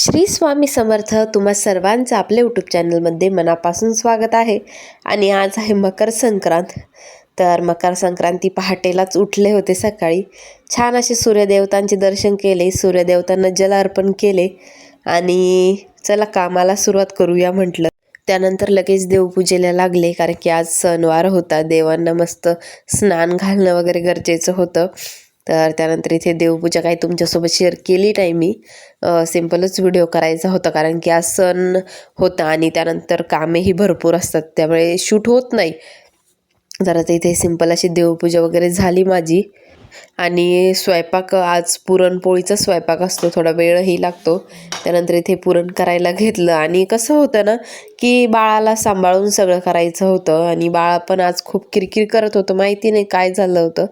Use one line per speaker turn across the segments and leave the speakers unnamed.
श्री स्वामी समर्थ तुम्हा सर्वांचं आपल्या यूट्यूब चॅनलमध्ये मनापासून स्वागत आहे. आणि आज आहे मकर संक्रांत. तर मकर संक्रांती पहाटेलाच उठले होते सकाळी. छान असे सूर्यदेवतांचे दर्शन केले सूर्यदेवतांना जल अर्पण केले. आणि चला कामाला सुरुवात करूया म्हटलं. त्यानंतर लगेच देवपूजेला लागले कारण की आज सणवार होता. देवांना मस्त स्नान घालणं वगैरे गरजेचं होतं. तर त्यानंतर इथे देवपूजा काही तुमच्यासोबत शेअर केली नाही मी. सिम्पलच व्हिडिओ करायचा होता कारण की आज सण होता आणि त्यानंतर कामेही भरपूर असतात. त्यामुळे शूट होत नाही. जरा तर इथे सिंपल अशी देवपूजा वगैरे झाली माझी. आणि स्वयंपाक आज पुरणपोळीचा स्वयंपाक असतो थोडा वेळही लागतो. त्यानंतर इथे पुरण करायला घेतलं आणि कसं होतं ना की बाळाला सांभाळून सगळं करायचं होतं आणि बाळ पण आज खूप किरकिर करत होतं माहिती नाही काय झालं होतं.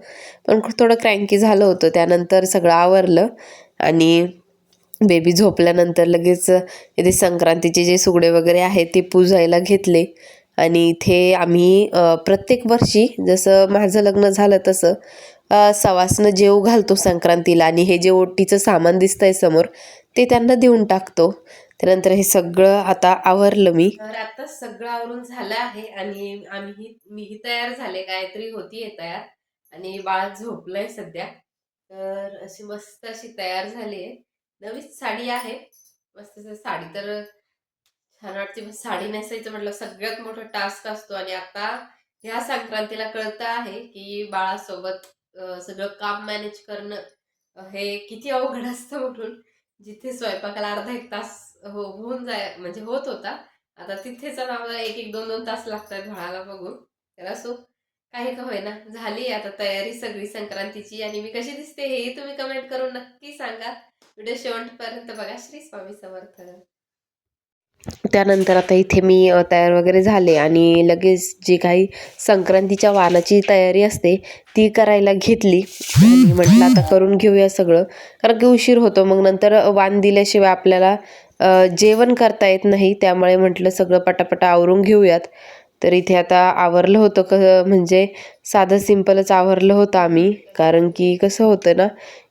पण थोडं क्रँकी झालं होतं त्यानंतर सगळं आवरलं आणि बेबी झोपल्यानंतर लगेच इथे संक्रांतीचे जे सुगडे वगैरे आहेत ते पुजायला घेतले. आणि इथे आम्ही प्रत्येक वर्षी जसं माझं लग्न झालं तसं सवासनं जेव घालतो संक्रांतीला आणि हे जे ओटीचं सामान दिसतंय समोर ते त्यांना देऊन टाकतो. त्यानंतर हे सगळं आता आवरलं मी.
तर आता सगळं आवरून झालं आहे आणि आम्ही मीही तयार झाले गायत्री होतीये तयार. आणि बाळ झोपलंय सध्या. तर अशी मस्त अशी तयार झाली आहे नवीच साडी आहे. मस्त साडी तर छान वाटते. पण साडी नेसायचं म्हटलं सगळ्यात मोठा टास्क असतो. आणि आता ह्या संक्रांतीला कळतं आहे की बाळासोबत सगळं काम मॅनेज करणं हे किती अवघड असतं म्हणून जिथे स्वयंपाकाला अर्धा एक तास हो होऊन जाय म्हणजे होत होता. आता तिथेच आम्हाला एक एक दोन दोन तास लागतात बाळाला बघून. तर असो काही का होईना झाली आता तयारी सगळी संक्रांतीची आणि मी कशी दिसते हेही तुम्ही कमेंट करून नक्की सांगा. व्हिडिओ शेवटपर्यंत बघा. श्री स्वामी समर्थ.
त्यानंतर आता इथे मी तयार वगैरे झाले आणि लगेच जी काही संक्रांतीच्या वाणाची तयारी असते ती करायला घेतली. आणि म्हटलं आता करून घेऊया सगळं. कारण की उशीर होतो मग नंतर वाण दिल्याशिवाय आपल्याला जेवण करता येत नाही. त्यामुळे म्हटलं सगळं पटापटा आवरून घेऊयात. तर इथे आता आवरलं होतं क म्हणजे साधं सिंपलच आवरलं होतं आम्ही. कारण की कसं होतं ना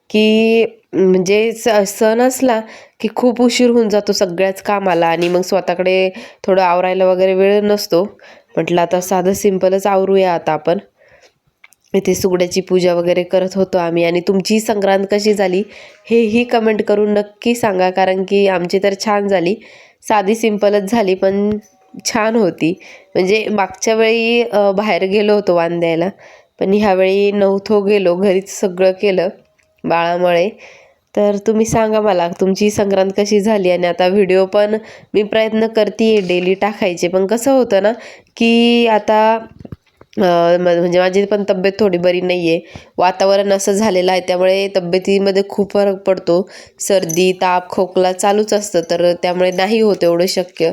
की म्हणजे स सण असला की खूप उशीर होऊन जातो सगळ्याच कामाला आणि मग स्वतःकडे थोडं आवरायला वगैरे वेळ नसतो. म्हटलं आता साधं सिंपलच आवरूया आता आपण. इथे सुगड्याची पूजा वगैरे करत होतो आम्ही आणि तुमची संक्रांत कशी झाली हेही कमेंट करून नक्की सांगा कारण की आमची तर छान झाली. साधी सिंपलच झाली पण छान होती. म्हणजे मागच्या वेळी बाहेर गेलो होतो वाण द्यायला पण ह्यावेळी नव्हतो गेलो घरीच सगळं केलं बाळामुळे. तर तुम्ही सांगा मला तुमची संक्रांत कशी झाली आणि आता व्हिडिओ पण मी प्रयत्न करते डेली टाकायचे. पण कसं होतं ना की आता म्हणजे माझी पण तब्येत थोडी बरी नाही आहे वातावरण असं झालेलं आहे त्यामुळे तब्येतीमध्ये खूप फरक पडतो. सर्दी ताप खोकला चालूच असतं तर त्यामुळे नाही होत एवढं शक्य.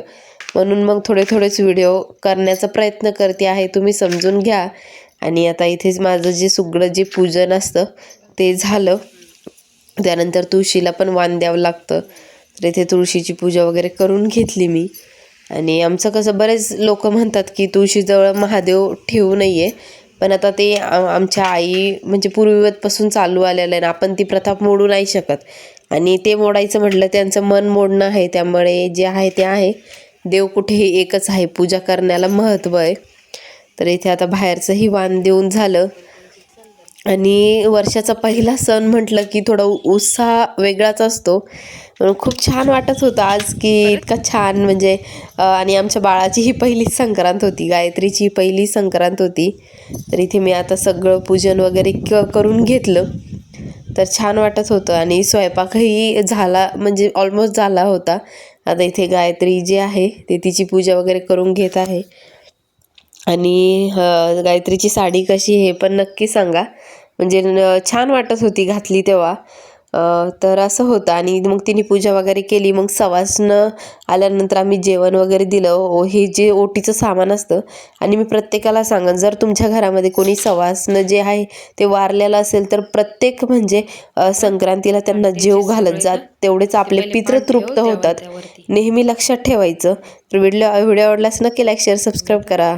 म्हणून मग थोडे थोडेच व्हिडिओ करण्याचा प्रयत्न करते आहे तुम्ही समजून घ्या. आणि आता इथेच माझं जे सुगडं जे पूजन असतं ते झालं. त्यानंतर तुळशीला पण वाण द्यावं लागतं. तर इथे तुळशीची पूजा वगैरे करून घेतली मी. आणि आमचं कसं बरेच लोक म्हणतात की तुळशीजवळ महादेव ठेवू नये आहे पण आता ते आमच्या आई म्हणजे पूर्वीवतपासून चालू आलेलं आहे ना आपण ती प्रथा मोडू नाही शकत. आणि ते मोडायचं म्हटलं त्यांचं मन मोडणं आहे. त्यामुळे जे आहे ते आहे. देव कुठेही एकच आहे. पूजा करण्याला महत्त्व आहे. तर इथे आता बाहेरचंही वाण देऊन झालं. आणि वर्षाचा पहिला सण म्हटलं की थोडा उत्साह वेगळाच असतो. खूप छान वाटत होतं आज की इतका छान म्हणजे आणि आमच्या बाळाची ही पहिली संक्रांत होती गायत्रीची पहिली संक्रांत होती. तर इथे मी आता सगळं पूजन वगैरे क करून घेतलं. तर छान वाटत होतं आणि स्वयंपाकही झाला म्हणजे ऑलमोस्ट झाला होता. आता इथे गायत्री जी आहे ते तिची पूजा वगैरे करून घेत आहे. आणि गायत्रीची साडी कशी हे पण नक्की सांगा. म्हणजे छान वाटत होती घातली तेव्हा. तर असं होतं. आणि मग तिने पूजा वगैरे केली. मग सवासनं आल्यानंतर आम्ही जेवण वगैरे दिलं. हे जे ओटीचं सामान असतं. आणि मी प्रत्येकाला सांगन जर तुमच्या घरामध्ये कोणी सवासनं जे आहे ते वारलेलं असेल तर प्रत्येक म्हणजे संक्रांतीला त्यांना जेव घालत जात. तेवढेच आपले पित्र तृप्त होतात. नेहमी लक्षात ठेवायचं. तर व्हिडिओ व्हिडिओ आवडल्यास नक्की लाईक शेअर सबस्क्राईब करा.